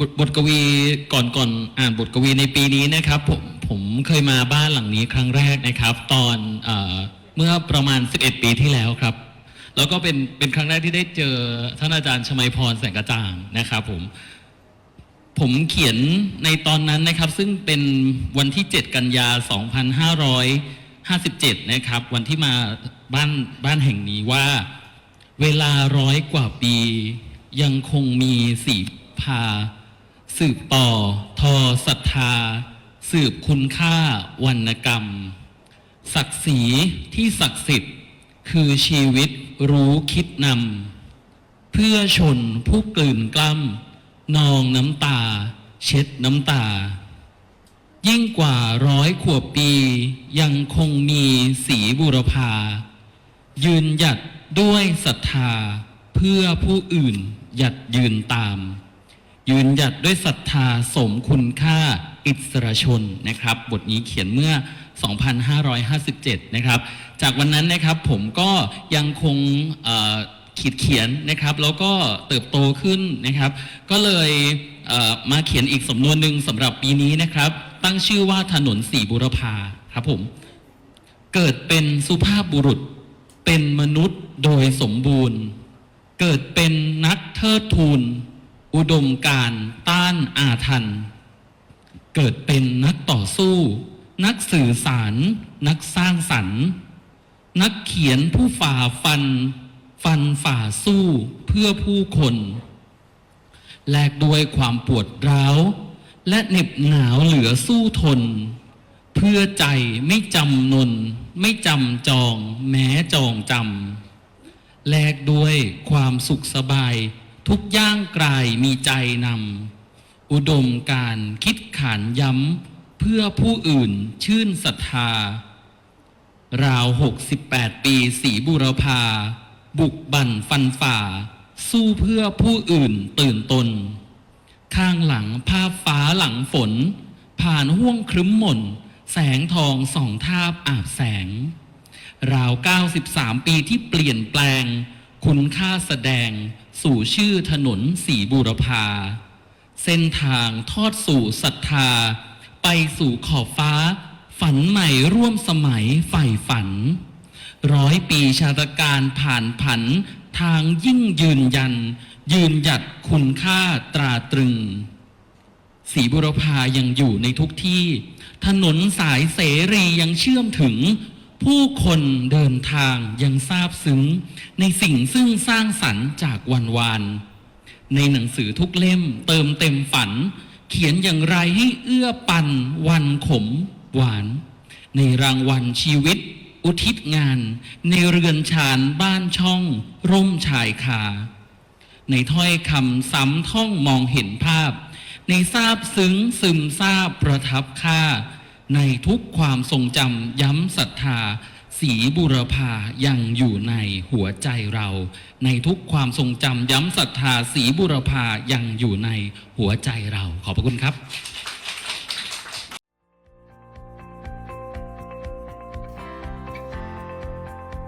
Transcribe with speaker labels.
Speaker 1: บทบทกวีก่อนก่อนอ่านบทกวีในปีนี้นะครับผมผมเคยมาบ้านหลังนี้ครั้งแรกนะครับ ตอนเออเมื่อประมาณ 11 ปีที่แล้วครับ แล้วก็เป็นเป็นครั้งแรกที่ได้เจอท่านอาจารย์ชมัยพรแสงกระจ่างนะครับผมผมเขียนในตอนนั้นนะครับ ซึ่งเป็นวันที่ 7 กันยา 2557 นะครับ วันที่มาบ้านบ้านแห่งนี้ว่า เวลาร้อยกว่าปียังคงมีสีพา สืบต่อทอศรัทธา สืบคุณค่าวรรณกรรม ศักดิ์ศรีที่ศักดิ์สิทธิ์ คือชีวิตรู้คิดนำเพื่อชนผู้กลืนกล้ำนองน้ำตา เช็ดน้ำตา ยิ่งกว่าร้อยขวบปียังคงมีสีบุรพา ยืนหยัดด้วยศรัทธา เพื่อผู้อื่นหยัดยืนตาม ยืนหยัดด้วยศรัทธาสมคุณค่าอิสระชนนะครับ บทนี้เขียนเมื่อ 2557 นะครับ จากวันนั้นนะครับผมก็ยังคงขีดเขียนนะครับแล้วก็เติบโตขึ้นนะครับ ก็เลยเมาเขียนอีกสำนวนหนึ่งสำหรับปีนี้นะครับ ตั้งชื่อว่าถนนสีบุรพาครับผมเกิดเป็นสุภาพบุรุษ เป็นมนุษย์โดยสมบูรณ์ เกิดเป็นนักเทิดทูน อุดมการต้านอาทัน เกิดเป็นนักต่อสู้ นักสื่อสาร นักสร้างสรรค์ นักเขียนผู้ฝ่าฟัน ฟันฝ่าสู้เพื่อผู้คนแลกด้วยความปวดร้าว และเหน็บหนาวเหลือสู้ทน เพื่อใจไม่จำนน ไม่จำจองแม้จองจำแลกด้วยความสุขสบาย ทุกย่างกลายมีใจนำอุดมการคิดขานย้ำเพื่อผู้อื่นชื่นศรัทธา ราว68ปีสีบุรพา บุกบั่นฟันฝ่า สู้เพื่อผู้อื่นตื่นตน ข้างหลังภาพฟ้าหลังฝน ผ่านห่วงครึ้มหม่น แสงทองส่องทาบอาบแสง ราว93ปีที่เปลี่ยนแปลง คุณค่าแสดง สู่ชื่อถนนสีบุรพา เส้นทางทอดสู่ศรัทธา ไปสู่ขอบฟ้า ฝันใหม่ร่วมสมัยใฝ่ฝัน ร้อยปีชาตการผ่านผัน ทางยิ่งยืนยัน ยืนหยัดคุณค่าตราตรึง สีบุรพายังอยู่ในทุกที่ ถนนสายเสรียังเชื่อมถึง ผู้คนเดินทางยังทราบซึ้ง ในสิ่งซึ่งสร้างสรรค์จากวันวานในหนังสือทุกเล่มเติมเต็มฝัน เขียนอย่างไรให้เอื้อปันวันขมหวาน ในรางวัลชีวิต อุทิศงาน ในเรือนชานบ้านช่อง ร่มชายคา ในถ้อยคำซ้ำท่องมองเห็นภาพ ในทราบซึ้งซึมซาบประทับค่า ในทุกความทรงจำย้ำศรัทธา สีบุรพายังอยู่ในหัวใจเรา ในทุกความทรงจำย้ำศรัทธา สีบุรพายังอยู่ในหัวใจเรา ขอบพระคุณครับ